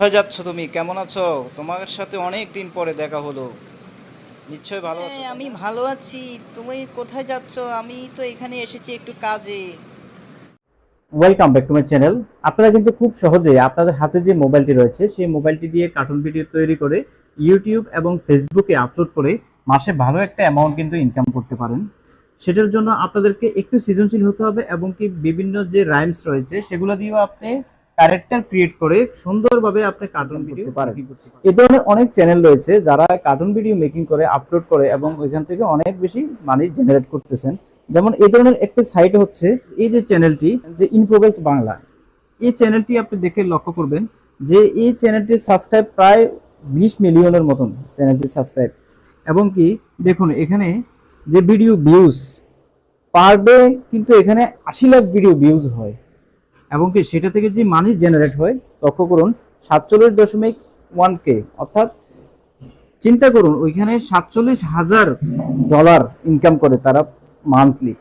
কোথায় যাচ্ছ তুমি? কেমন আছো? তোমার সাথে অনেক দিন পরে দেখা হলো। নিশ্চয়ই ভালো আছো হ্যাঁ, আমি ভালো আছি। তুমি কোথায় যাচ্ছ? আমি তো এখানে এসেছি একটু কাজে। Welcome back to my channel আপনারা কিন্তু খুব সহজে আপনাদের হাতে যে মোবাইলটি রয়েছে সেই মোবাইলটি দিয়ে কার্টুন ভিডিও তৈরি করে ইউটিউব এবং ফেসবুকে আপলোড করে মাসে ভালো একটা অ্যামাউন্ট কিন্তু ইনকাম করতে পারেন। সেটার জন্য আপনাদেরকে একটু সৃজনশীল হতে হবে এবং কি বিভিন্ন যে রাইমস রয়েছে সেগুলো দিয়েও আপনি ক্যারেক্টার ক্রিয়েট করে সুন্দরভাবে আপনি কার্টুন ভিডিও পারেন। এই ধরনের অনেক চ্যানেল রয়েছে যারা কার্টুন ভিডিও মেকিং করে আপলোড করে এবং ওইখান থেকে অনেক বেশি মানি জেনারেট করতেছেন। যেমন এই ধরনের একটি সাইট হচ্ছে এই যে চ্যানেলটি যে ইনফোবেলস বাংলা। এই চ্যানেলটি আপনি দেখে লক্ষ্য করবেন যে এই চ্যানেলটির সাবস্ক্রাইব প্রায় বিশ মিলিয়নের মতন চ্যানেলটির সাবস্ক্রাইব এবং কি দেখুন এখানে যে ভিডিও ভিউজ পার ডে কিন্তু এখানে আশি লাখ ভিডিও ভিউজ হয়। এবং কি সেটা থেকে যে মানি জেনারেট হয়, লক্ষ্য করুন, সাতচল্লিশ দশমিক ওয়ান কে অর্থাৎ চিন্তা করুন, ওইখানে সাতচল্লিশ হাজার ডলার ইনকাম করে তারা মান্থলি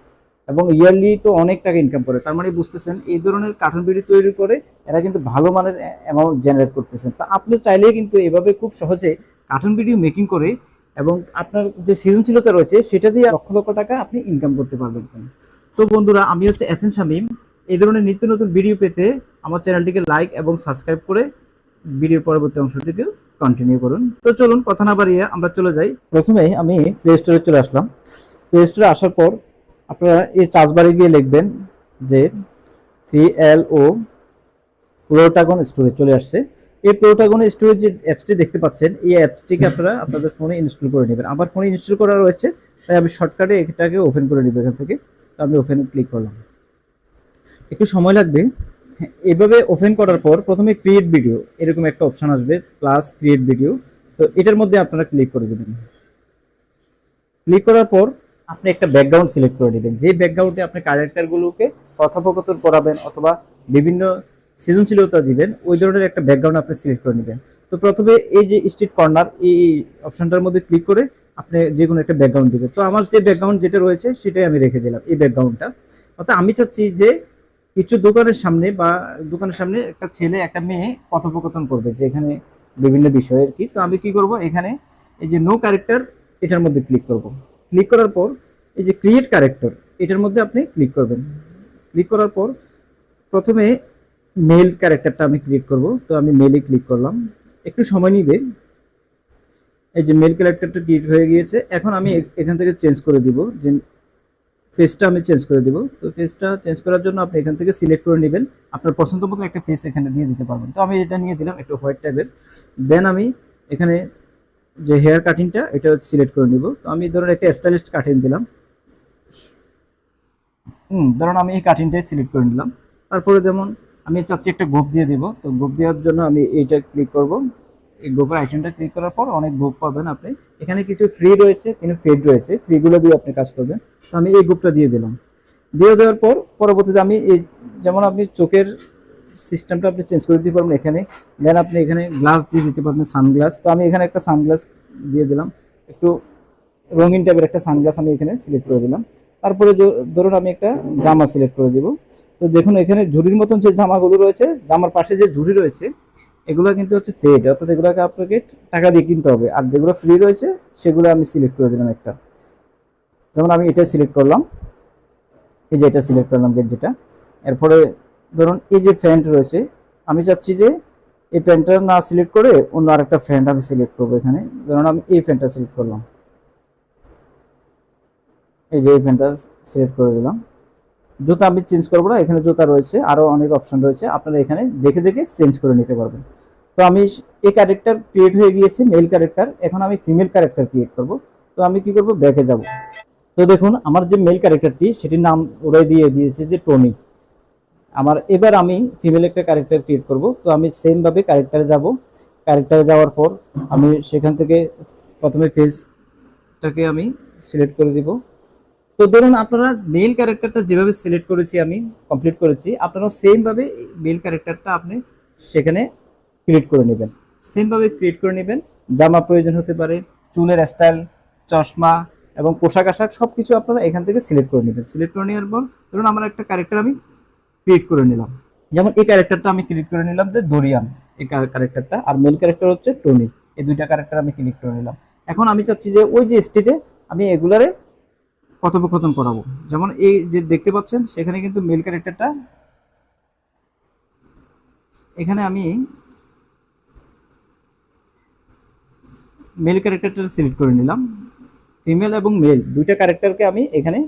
এবং ইয়ারলি তো অনেক টাকা ইনকাম করে। তার মানে বুঝতেছেন, এই ধরনের কার্টুন ভিডিও তৈরি করে এরা কিন্তু ভালো মানের অ্যামাউন্ট জেনারেট করতেছেন। তা আপনি চাইলে কিন্তু এভাবে খুব সহজে কার্টুন ভিডিও মেকিং করে এবং আপনার যে সৃজনশীলতা রয়েছে, সেটা দিয়ে লক্ষ লক্ষ টাকা আপনি ইনকাম করতে পারবেন। তো বন্ধুরা, আমি হচ্ছে এসএন শামীম। এই ধরনের নিত্য নতুন ভিডিও পেতে আমার চ্যানেলটিকে লাইক এবং সাবস্ক্রাইব করে ভিডিওর পরবর্তী অংশটিকে কন্টিনিউ করুন। তো চলুন, কথা না বাড়িয়ে আমরা চলে যাই। প্রথমেই আমি প্লে স্টোরে চলে আসলাম। প্লে স্টোরে আসার পর আপনারা এই চার্জবারে গিয়ে লিখবেন যে ও প্রোটাগন স্টোরে চলে আসছে। এই প্রোটাগন স্টোরে যে অ্যাপসটি দেখতে পাচ্ছেন, এই অ্যাপসটিকে আপনারা আপনাদের ফোনে ইনস্টল করে নেবেন। আমার ফোনে ইনস্টল করা রয়েছে, তাই আমি শর্টকাটে এটাকে ওপেন করে নেব এখান থেকে। তো আমি ওপেন ক্লিক করলাম। একটু সময় লাগবে। এভাবে ওপেন করার পর প্রথমে ক্রিয়েট ভিডিও এরকম একটা অপশন আসবে প্লাস ক্রিয়েট ভিডিও তো এটার মধ্যে আপনারা ক্লিক করে দেবেন। ক্লিক করার পর আপনি একটা ব্যাকগ্রাউন্ড সিলেক্ট করে নেবেন যে ব্যাকগ্রাউন্ডে আপনি ক্যারেক্টারগুলোকে কথোপকথন করাবেন অথবা বিভিন্ন সৃজনশীলতা দিবেন, ওই ধরনের একটা ব্যাকগ্রাউন্ড আপনি সিলেক্ট করে নেবেন। তো প্রথমে এই যে স্ট্রিট কর্নার এই অপশানটার মধ্যে ক্লিক করে আপনি যে কোনো একটা ব্যাকগ্রাউন্ড দিবেন। তো আমার যে ব্যাকগ্রাউন্ড যেটা রয়েছে, সেটাই আমি রেখে দিলাম, এই ব্যাকগ্রাউন্ডটা অর্থাৎ আমি চাচ্ছি যে কিছু দোকানের সামনে বা দোকানের সামনে একটা ছেলে, একটা মেয়ে কথোপকথন করবে, যে এখানে বিভিন্ন বিষয় আর কি। তো আমি কি করব? এখানে এই যে নো ক্যারেক্টার এটার মধ্যে ক্লিক করব। ক্লিক করার পর এই যে ক্রিয়েট ক্যারেক্টার এটার মধ্যে আপনি ক্লিক করবেন। ক্লিক করার পর প্রথমে মেল ক্যারেক্টারটা আমি ক্রিয়েট করব। তো আমি মেলে ক্লিক করলাম। একটু সময় নিবে। এই যে মেল ক্যারেক্টারটা ক্রিয়েট হয়ে গিয়েছে। এখন আমি এখান থেকে চেঞ্জ করে দিব যে ফেসটা আমি চেঞ্জ করে দেবো। তো ফেসটা চেঞ্জ করার জন্য আপনি এখান থেকে সিলেক্ট করে নেবেন। আপনার পছন্দ মতো একটা ফেস এখানে দিয়ে দিতে পারবেন। তো আমি এটা নিয়ে দিলাম একটু হোয়াইট টাইপের দেন আমি এখানে যে হেয়ার কাটিংটা এটা সিলেক্ট করে নিব। তো আমি ধরুন একটা স্টাইলিস্ট কাটিং দিলাম। হুম, ধরুন আমি এই কাটিংটাই সিলেক্ট করে নিলাম। তারপরে যেমন আমি চাচ্ছি একটা গ্রুপ দিয়ে দিব। তো গ্রুপ দেওয়ার জন্য আমি এইটা ক্লিক করব। এই গ্রুপের আইটেমটা ক্লিক করার পর অনেক গ্রুপ পাবেন আপনি। এখানে কিছু ফ্রি রয়েছে, কিন্তু পেড রয়েছে। ফ্রিগুলো দিয়ে আপনি কাজ করবেন। তো আমি এই গ্রুপটা দিয়ে দিলাম। দিয়ে দেওয়ার পর পরবর্তীতে আমি এই যেমন আপনি চোখের সিস্টেমটা আপনি চেঞ্জ করে দিতে পারবেন এখানে। দেন আপনি এখানে গ্লাস দিয়ে দিতে পারবেন সানগ্লাস তো আমি এখানে একটা সানগ্লাস দিয়ে দিলাম। একটু রঙিন টাইপের একটা সানগ্লাস আমি এখানে সিলেক্ট করে দিলাম। তারপরে ধরুন আমি একটা জামা সিলেক্ট করে দিব। তো দেখুন এখানে ঝুড়ির মতন যে জামাগুলো রয়েছে, জামার পাশে যে ঝুড়ি রয়েছে এগুলো কিন্তু হচ্ছে পেড অর্থাৎ এগুলোকে আপনাকে টাকা দিয়ে কিনতে হবে। আর যেগুলো ফ্রি রয়েছে, সেগুলো আমি সিলেক্ট করে দিলাম একটা। যেমন আমি এটা সিলেক্ট করলাম। এই যে এটা সিলেক্ট করলাম যেটা। এরপরে ধরুন এই যে ফ্যান্ট রয়েছে, আমি চাচ্ছি যে এই প্যান্টটা না সিলেক্ট করে অন্য আরেকটা ফ্যান্ট আমি সিলেক্ট করব এখানে। ধরুন আমি এই প্যান্টটা সিলেক্ট করলাম। এই যে এই প্যান্টটা সিলেক্ট করে দিলাম। জুতা আমি চেঞ্জ করব না, এখানে জুতা রয়েছে আরও অনেক অপশন রয়েছে, আপনারা এখানে দেখে দেখে চেঞ্জ করে নিতে পারবেন। তো আমি এই ক্যারেক্টার ক্রিয়েট হয়ে গিয়েছে মেল ক্যারেক্টার এখন আমি ফিমেল ক্যারেক্টার ক্রিয়েট করব। তো আমি কি করব ব্যাকে যাব। তো দেখুন, আমার যে মেল ক্যারেক্টারটি সেটির নাম ওরাই দিয়ে দিয়েছে যে টনি আমার এবার আমি ফিমেল একটা ক্যারেক্টার ক্রিয়েট করব, তো আমি সেম ভাবে ক্যারেক্টারে যাব। ক্যারেক্টারে যাওয়ার পর আমি সেখান থেকে প্রথমে ফেসটাকে আমি সিলেক্ট করে দিব। তো ধরুন আপনারা মেল ক্যারেক্টারটা যেভাবে সিলেক্ট করেছি আমি কমপ্লিট করেছি, আপনারাও সেম ভাবে মেল ক্যারেক্টারটা আপনি সেখানে ক্রিয়েট করে নেবেন। সেম ভাবে ক্রিয়েট করে নেবেন, জামা প্রয়োজন হতে পারে, চুলের স্টাইল চশমা এবং পোশাক আশাক সব কিছু আপনারা এখান থেকে সিলেক্ট করে নেবেন। সিলেক্ট করে নেওয়ার পর ধরুন আমার একটা ক্যারেক্টার আমি ক্রিয়েট করে নিলাম। যেমন এই ক্যারেক্টারটা আমি ক্রিয়েট করে নিলাম যে দরিয়ান, এই ক্যারেক্টারটা আর মেল ক্যারেক্টার হচ্ছে টনি, এই দুইটা ক্যারেক্টার আমি ক্লিক করে নিলাম। এখন আমি চাচ্ছি যে ওই যে স্টেটে আমি এগুলারে কথোপকথন করাবো। যেমন এই যে দেখতে পাচ্ছেন, সেখানে কিন্তু মেল ক্যারেক্টারটা এখানে আমি মেল ক্যারেক্টারটা সিলেক্ট করে নিলাম। ফিমেল এবং মেল দুইটা ক্যারেক্টারকে আমি এখানে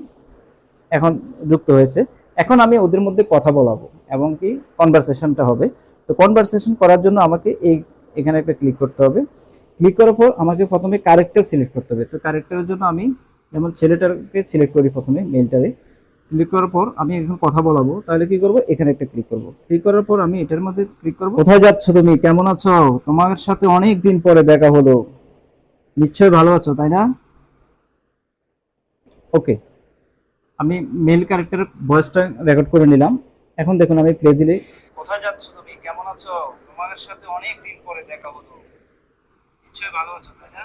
এখন যুক্ত হয়েছে। এখন আমি ওদের মধ্যে কথা বলাবো এবং কি কনভারসেশনটা হবে। তো কনভারসেশন করার জন্য আমাকে এই, এখানে একটা ক্লিক করতে হবে। ক্লিক করার পর আমাকে প্রথমে ক্যারেক্টার সিলেক্ট করতে হবে। তো ক্যারেক্টারের জন্য আমি যেমন ছেলেটাকে সিলেক্ট করি প্রথমে মেলটারে ক্লিক করার পর আমি এখন কথা বলাবো, তাহলে কি করব? এখানে একটা ক্লিক করব। ক্লিক করার পর আমি এটার মধ্যে ক্লিক করব। কোথায় যাচ্ছ তুমি? কেমন আছো? তোমার সাথে অনেক দিন পরে দেখা হলো। নিশ্চয়ই ভালো আছো, তাই না? ওকে আমি মেল ক্যারেক্টার ভয়েসটা রেকর্ড করে নিলাম। এখন দেখুন, আমি প্লে দিলে। কোথায় যাচ্ছ তুমি? কেমন আছো? তোমার সাথে অনেক দিন পরে দেখা হলো। নিশ্চয়ই ভালো আছো, তাই না?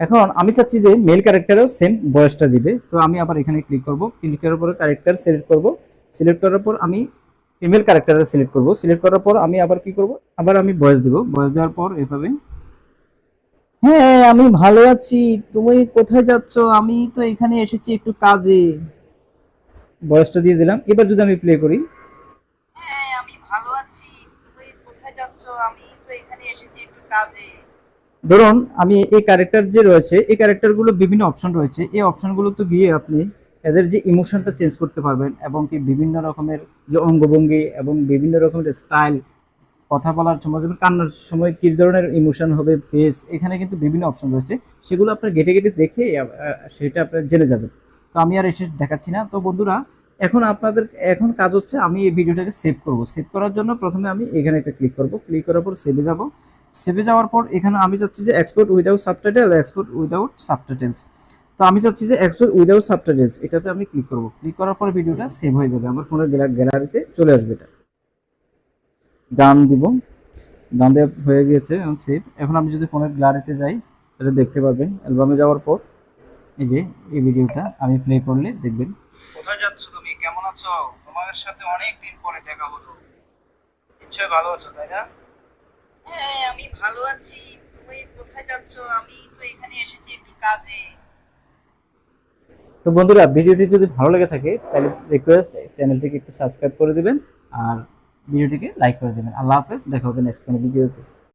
এখন আমি চাচ্ছি যে মেল ক্যারেক্টারেও সেম ভয়েসটা দিবে। তো আমি আবার এখানে ক্লিক করব। ক্লিক করার পরে ক্যারেক্টার সিলেক্ট করব। সিলেক্ট করার পর আমি ফিমেল ক্যারেক্টার সিলেক্ট করব। সিলেক্ট করার পর আমি আবার কি করব? আবার আমি ভয়েস দিব। বয়স দেওয়ার পর এভাবে। হ্যাঁ আমি ভালো আছি। তুমি কোথায় যাচ্ছ? আমি তো এখানে এসেছি একটু কাজে। বয়সটা দিয়ে দিলাম। এবার যদি আমি প্লে করি। হ্যাঁ আমি ভালো আছি। তুমি কোথায় যাচ্ছ? আমি তো এখানে এসেছি একটু কাজে। ধরুন, আমি এই ক্যারেক্টার যে রয়েছে, এই ক্যারেক্টারগুলো বিভিন্ন অপশন রয়েছে। এই অপশনগুলোতে গিয়ে আপনি এদের যে ইমোশনটা চেঞ্জ করতে পারবেন এবং কি বিভিন্ন রকমের যে অঙ্গভঙ্গি এবং বিভিন্ন রকমের স্টাইল কথা বলার সময় কান্নার সময় কি ধরনের ইমোশন হবে ফেস এখানে কিন্তু বিভিন্ন অপশন রয়েছে। সেগুলো আপনার গেটে গেটে দেখে সেটা আপনার জেনে যাবেন। তো আমি আর এসে দেখাচ্ছি না। তো বন্ধুরা, এখন আপনাদের, এখন কাজ হচ্ছে আমি এই ভিডিওটাকে সেভ করব। সেভ করার জন্য প্রথমে আমি এখানে একটা ক্লিক করব। ক্লিক করার পর সেভে যাব। সেভে যাওয়ার পর এখানে আমি চাচ্ছি যে export without subtitle export without subtitles তো আমি চাচ্ছি যে এক্সপোর্ট উইদাউট সাবটাইটেলস এটাতে আমি ক্লিক করব। ক্লিক করার পর ভিডিওটা সেভ হয়ে যাবে। আমার ফোনের গ্যালারিতে চলে আসবে এটা। গান দিব। গান দেওয়া হয়ে গিয়েছে, এখন সেভ এখন আমি যদি ফোনের গ্যালারিতে যাই, তাহলে দেখতে পারবেন অ্যালবামে যাওয়ার পর এই যে, এই ভিডিওটা আমি প্লে করলে দেখবেন। কোথায় যাচ্ছ তুমি? কেমন আছো? তোমার সাথে অনেক দিন পরে দেখা হলো। নিশ্চয়ই ভালো আছো, তাই না? হ্যাঁ আমি ভালো আছি। তুমি কোথায় যাচ্ছ? আমি তো এখানে এসেছি একটু কাজে। তো বন্ধুরা, ভিডিওটি যদি ভালো লেগে থাকে, তাহলে রিকোয়েস্ট চ্যানেলটিকে একটু সাবস্ক্রাইব করে দিবেন আর ভিডিওটিকে লাইক করে দেবেন। আল্লাহ হাফেজ, দেখা হবে নেক্সট কোনো ভিডিওতে